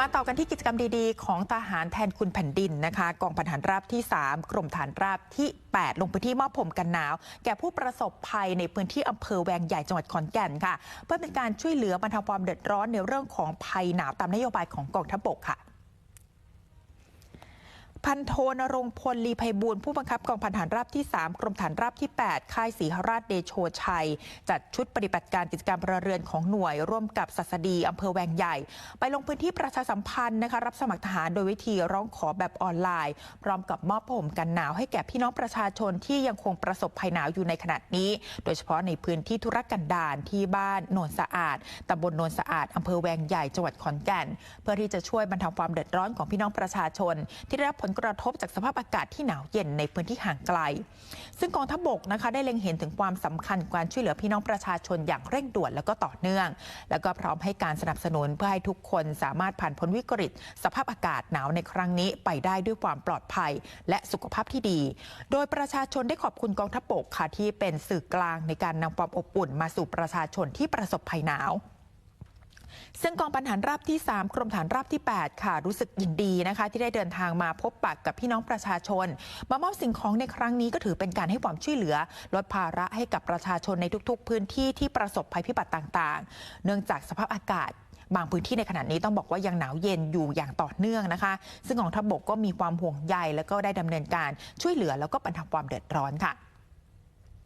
มาต่อกันที่กิจกรรมดีๆ ของทหารแทนคุณแผ่นดินนะคะ กองพันฐานราบที่ 3 กรมฐานราบที่ 8 ลงพื้นที่มอบผมกันหนาว แก่ผู้ประสบภัยในพื้นที่อำเภอแวงใหญ่จังหวัดขอนแก่นค่ะ เพื่อเป็นการช่วยเหลือบรรเทาความเดือดร้อนในเรื่องของภัยหนาวตามนโยบายของกองทัพบกค่ะ พันโทนรงพลลีภัยบูลผู้บังคับกองพันฐานราบที่ 3 กรมฐานราบที่ 8 ค่ายศรีหราชเดโชชัย จัดชุดปฏิบัติการกิจกรรมพลเรือนของหน่วย ร่วมกับศัสดีอำเภอแวงใหญ่ ไปลงพื้นที่ประชาสัมพันธ์นะคะรับสมัครทหารโดยวิธีร้องขอแบบออนไลน์ พร้อมกับมอบผ้าห่มกันหนาวให้แก่พี่น้องประชาชนที่ยังคงประสบภัยหนาวอยู่ในขณะนี้ โดยเฉพาะในพื้นที่ธุรกันดารที่บ้านโนนสะอาดตำบลโนนสะอาดอำเภอแวงใหญ่จังหวัดขอนแก่น เพื่อที่จะช่วยบรรเทาความเดือดร้อนของพี่น้องประชาชน ที่ได้รับผลกระทบจากสภาพอากาศที่หนาวเย็นในพื้นที่ห่างไกล ซึ่งกองทัพบกนะคะได้เล็งเห็นถึงความสำคัญการช่วยเหลือพี่น้องประชาชนอย่างเร่งด่วนแล้วก็ต่อเนื่อง แล้วก็พร้อมให้การสนับสนุนเพื่อให้ทุกคนสามารถผ่านพ้นวิกฤต สภาพอากาศหนาวในครั้งนี้ไปได้ด้วยความปลอดภัย และสุขภาพที่ดี โดยประชาชนได้ขอบคุณกองทัพบกค่ะที่เป็นสื่อกลางในการนำความอบอุ่นมาสู่ประชาชนที่ประสบภัยหนาว ซึ่งกองพันฐานราบที่ 3 กรมฐานราบที่ 8 ค่ะ รู้สึกยินดีนะคะ ที่ได้เดินทางมาพบปะกับพี่น้องประชาชน มามอบสิ่งของในครั้งนี้ก็ถือเป็นการให้ความช่วยเหลือ ลดภาระให้กับประชาชนในทุกๆ พื้นที่ที่ประสบภัยพิบัติต่างๆ เนื่องจากสภาพอากาศบางพื้นที่ในขณะนี้ต้องบอกว่ายังหนาวเย็นอยู่อย่างต่อเนื่องนะคะ ซึ่งกองทัพบกก็มีความห่วงใยแล้วก็ได้ดำเนินการช่วยเหลือแล้วก็บรรเทาความเดือดร้อนค่ะ